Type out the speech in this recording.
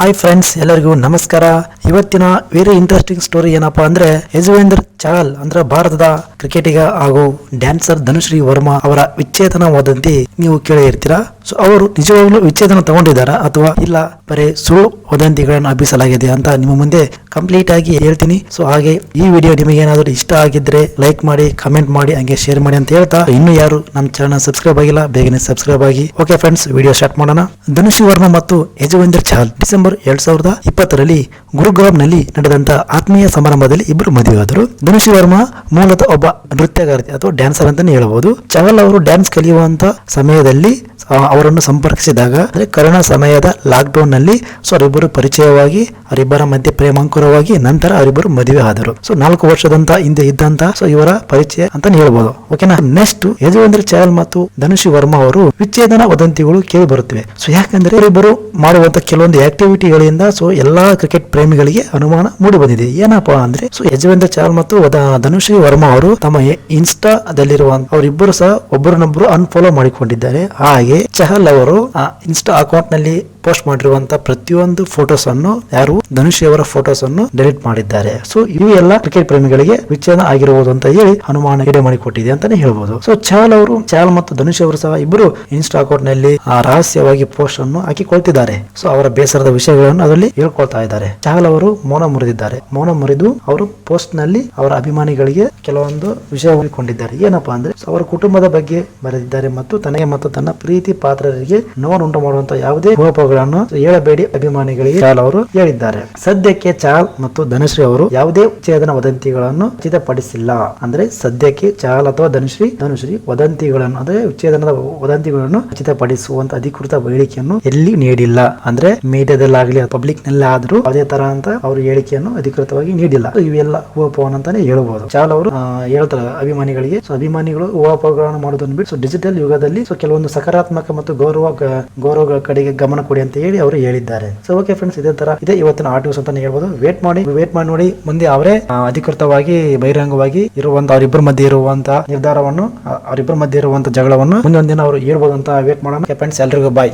Hi friends ಎಲ್ಲರಿಗೂ ನಮಸ್ಕಾರ. ಇವತ್ತಿನ ವೆರಿ ಇಂಟ್ರೆಸ್ಟಿಂಗ್ ಸ್ಟೋರಿ ಏನಪ್ಪಾ ಅಂದ್ರೆ ಯಜುವೇಂದ್ರ ಚಹಲ್ ಅಂದ್ರೆ ಭಾರತದ ಕ್ರಿಕೆಟಿಗ ಹಾಗೂ ಡ್ಯಾನ್ಸರ್ ಧನುಶ್ರೀ ವರ್ಮಾ ಅವರ ವಿಚ್ಛೇದನ ವದಂತಿ ನೀವು ಕೇಳಿ ಇರ್ತೀರಾ. ಸೊ ಅವರು ನಿಜವಾಗ್ಲೂ ವಿಚ್ಛೇದನ ತಗೊಂಡಿದ್ದಾರಾ ಅಥವಾ ಇಲ್ಲ ಬರೇ ಸುಳ್ಳು ವದಂತಿಗಳನ್ನು ಹಬ್ಬಿಸಲಾಗಿದೆ ಅಂತ ನಿಮ್ಮ ಮುಂದೆ ಕಂಪ್ಲೀಟ್ ಆಗಿ ಹೇಳ್ತೀನಿ. ಸೊ ಹಾಗೆ ಈ ವಿಡಿಯೋ ನಿಮಗೆ ಏನಾದರೂ ಇಷ್ಟ ಆಗಿದ್ರೆ ಲೈಕ್ ಮಾಡಿ ಕಮೆಂಟ್ ಮಾಡಿ, ಹಂಗೆ ಶೇರ್ ಮಾಡಿ ಅಂತ ಹೇಳ್ತಾ ಇನ್ನು ಯಾರು ನಮ್ಮ ಚಾನಲ್ ಸಬ್ಸ್ಕ್ರೈಬ್ ಆಗಿಲ್ಲ, ಬೇಗನೆ ಸಬ್ಸ್ಕ್ರೈಬ್ ಆಗಿ. ಓಕೆ ಫ್ರೆಂಡ್ಸ್ ವಿಡಿಯೋ ಸ್ಟಾರ್ಟ್ ಮಾಡೋಣ. ಧನುಷಿ ವರ್ಮಾ ಮತ್ತು ಯಜುವೇಂದ್ರ ಚಹಲ್ ಎರಡ್ ಸಾವಿರದ ಇಪ್ಪತ್ತರಲ್ಲಿ ಗುರುಗ್ರಾಮ್ನಲ್ಲಿ ನಡೆದಂತ ಆತ್ಮೀಯ ಸಮಾರಂಭದಲ್ಲಿ ಇಬ್ಬರು ಮದುವೆಯಾದರು. ಧನುಷಿ ವರ್ಮಾ ಮೂಲತಃ ಒಬ್ಬ ನೃತ್ಯಗಾರ್ತಿ ಅಥವಾ ಡ್ಯಾನ್ಸರ್ ಅಂತಾನೆ ಹೇಳಬಹುದು. ಚಹಲ್ ಅವರು ಡ್ಯಾನ್ಸ್ ಕಲಿಯುವಂತ ಸಮಯದಲ್ಲಿ ಅವರನ್ನು ಸಂಪರ್ಕಿಸಿದಾಗ, ಅಂದ್ರೆ ಕರೋನಾ ಸಮಯದ ಲಾಕ್ ಡೌನ್ನಲ್ಲಿ ಸೊ ಅವರಿಬ್ಬರು ಪರಿಚಯವಾಗಿ, ಅವರಿಬ್ಬರ ಮಧ್ಯೆ ಪ್ರೇಮಾಂಕುರವಾಗಿ ನಂತರ ಅವರಿಬ್ಬರು ಮದುವೆ ಆದರು. ಸೊ ನಾಲ್ಕು ವರ್ಷದಂತ ಹಿಂದೆ ಇದ್ದಂತ, ಸೊ ಇವರ ಪರಿಚಯ ಅಂತಾನೆ ಹೇಳಬಹುದು. ಓಕೆನಾ ನೆಕ್ಸ್ಟ್ ಯಜುವೇಂದ್ರ ಚಹಲ್ ಮತ್ತು ಧನುಷಿ ವರ್ಮಾ ಅವರು ವಿಚ್ಛೇದನ ವದಂತಿಗಳು ಕೇಳಿ ಬರುತ್ತಿವೆ. ಸೊ ಯಾಕಂದ್ರೆ ಇವರಿಬ್ಬರು ಮಾಡುವಂತ ಕೆಲವೊಂದು ಆಕ್ಟಿವಿಟಿಗಳಿಂದ ಸೊ ಎಲ್ಲಾ ಕ್ರಿಕೆಟ್ ಪ್ರೇಮಿಗಳಿಗೆ ಅನುಮಾನ ಮೂಡಿ ಬಂದಿದೆ. ಏನಪ್ಪಾ ಅಂದ್ರೆ ಸೊ ಯಜವೇಂದ್ರ ಚಾಲ್ ಮತ್ತು ಧನುಷಿ ವರ್ಮಾ ಅವರು ತಮ್ಮ ಇನ್ಸ್ಟಾದಲ್ಲಿರುವ ಅವರಿಬ್ಬರು ಸಹ ಒಬ್ಬರನ್ನೊಬ್ಬರು ಅನ್ಫಾಲೋ ಮಾಡಿಕೊಂಡಿದ್ದಾರೆ. ಹಾಗೆ ಚಹಲ್ ಅವರು ಆ ಇನ್ಸ್ಟಾ ಅಕೌಂಟ್ನಲ್ಲಿ ಪೋಸ್ಟ್ ಮಾಡಿರುವಂತಹ ಪ್ರತಿಯೊಂದು ಫೋಟೋಸ್ ಅನ್ನು ಯಾರು ಧನುಷಿ ಅವರ ಫೋಟೋಸ್ ಅನ್ನು ಡಿಲೀಟ್ ಮಾಡಿದ್ದಾರೆ. ಸೊ ಇವು ಎಲ್ಲ ಕ್ರಿಕೆಟ್ ಪ್ರೇಮಿಗಳಿಗೆ ವಿಚ್ಛೇದನ ಆಗಿರಬಹುದು ಅಂತ ಹೇಳಿ ಅನುಮಾನ ಎಡೆ ಮಾಡಿಕೊಟ್ಟಿದೆ ಅಂತಾನೆ ಹೇಳ್ಬೋದು. ಸೊ ಚಹಲ್ ಅವರು ಚಹಲ್ ಮತ್ತು ಧನುಷ್ ಅವರು ಸಹ ಇಬ್ಬರು ಇನ್ಸ್ಟಾ ಅಕೌಂಟ್ನಲ್ಲಿ ರಹಸ್ಯವಾಗಿ ಪೋಸ್ಟ್ ಅನ್ನು ಹಾಕಿಕೊಳ್ತಿದ್ದಾರೆ. ಸೊ ಅವರ ಬೇಸರದ ವಿಷಯಗಳನ್ನು ಅದರಲ್ಲಿ ಹೇಳ್ಕೊಳ್ತಾ ಇದ್ದಾರೆ. ಚಹಲ್ ಅವರು ಮೌನ ಮುರಿದಿದ್ದಾರೆ. ಮೌನ ಮುರಿದು ಅವರು ಪೋಸ್ಟ್ನಲ್ಲಿ ಅವರ ಅಭಿಮಾನಿಗಳಿಗೆ ಕೆಲವೊಂದು ವಿಷಯ ಹೇಳಿಕೊಂಡಿದ್ದಾರೆ. ಏನಪ್ಪಾ ಅಂದ್ರೆ ಅವರ ಕುಟುಂಬದ ಬಗ್ಗೆ ಬರೆದಿದ್ದಾರೆ ಮತ್ತು ತನಗೆ ಮತ್ತು ತನ್ನ ಪ್ರೀತಿ ಪಾತ್ರರಿಗೆ ನೋವುಂಟು ಮಾಡುವಂತಹ ಯಾವುದೇ ಕೋಪಗಳನ್ನು ಹೇಳಬೇಡಿ ಅಭಿಮಾನಿಗಳಿಗೆ ಚಾಲ್ ಅವರು ಹೇಳಿದ್ದಾರೆ. ಸದ್ಯಕ್ಕೆ ಚಾಲ್ ಮತ್ತು ಧನುಶ್ರೀ ಅವರು ಯಾವುದೇ ಛೇದನ ವದಂತಿಗಳನ್ನು ಖಚಿತಪಡಿಸಿಲ್ಲ ಅಂದ್ರೆ ಸದ್ಯಕ್ಕೆ ಚಾಲ್ ಅಥವಾ ಧನುಶ್ರೀ ಧನುಶ್ರೀ ವದಂತಿಗಳನ್ನು, ಅಂದ್ರೆ ವಿಚ್ಛೇದನದ ವದಂತಿಗಳನ್ನು ಖಚಿತಪಡಿಸುವಂತ ಅಧಿಕೃತ ಹೇಳಿಕೆಯನ್ನು ಎಲ್ಲಿ ನೀಡಿಲ್ಲ. ಅಂದ್ರೆ ಮೀಡಿಯಾದಲ್ಲಾಗ್ಲಿ ಪಬ್ಲಿಕ್ನಲ್ಲಿ ಆದ್ರೂ ಅದೇ ತರ ಅಂತ ಅವರು ಹೇಳಿಕೆಯನ್ನು ಅಧಿಕೃತವಾಗಿ ನೀಡಿಲ್ಲ. ಇವೆಲ್ಲ ಊಹಾಪೋಹನ ಅಂತಾನೆ ಹೇಳ್ಬೋದು. ಚಾಲ್ ಅವರು ಹೇಳ್ತಾರೆ ಅಭಿಮಾನಿಗಳಿಗೆ. ಸೊ ಅಭಿಮಾನಿಗಳು ಊಹಾಪೋಹಗಳನ್ನು ಮಾಡೋದನ್ನು ಬಿಟ್ಟು ಸೊ ಡಿಜಿಟಲ್ ಯುಗದಲ್ಲಿ ಸೊ ಕೆಲವೊಂದು ಸಕಾರಾತ್ಮಕ ಮತ್ತು ಗೌರವ ಗೌರವ ಗೌರವಗಳ ಕಡೆಗೆ ಗಮನ ಕೊಡಿ ಅಂತ ಹೇಳಿ ಅವರು ಹೇಳಿದ್ದಾರೆ. ಸೊ ಓಕೆ ಫ್ರೆಂಡ್ಸ್ ಇದೇ ತರ, ಇದೆ ಇವತ್ತಿನ ಆರ್ಟ್ ನ್ಯೂಸ್ ಅಂತಾನೆ ಹೇಳ್ಬೋದು. ವೇಟ್ ಮಾಡಿ ವೇಟ್ ಮಾಡಿ ನೋಡಿ, ಮುಂದೆ ಅವರೇ ಅಧಿಕೃತವಾಗಿ, ಬಹಿರಂಗವಾಗಿ ಇರುವಂತ, ಅವರಿಬ್ಬರ ಮಧ್ಯೆ ಇರುವಂತ ನಿರ್ಧಾರವನ್ನು ಅವರಿಬ್ಬರ ಮಧ್ಯೆ ಇರುವಂತ ಜಗಳವನ್ನು ಮುಂದೊಂದಿನ ಅವರು ಹೇಳ್ಬೋದು ಅಂತ ವೇಟ್ ಮಾಡೋಣ ಫ್ರೆಂಡ್ಸ್ ಎಲ್ರಿಗೂ ಬಾಯ್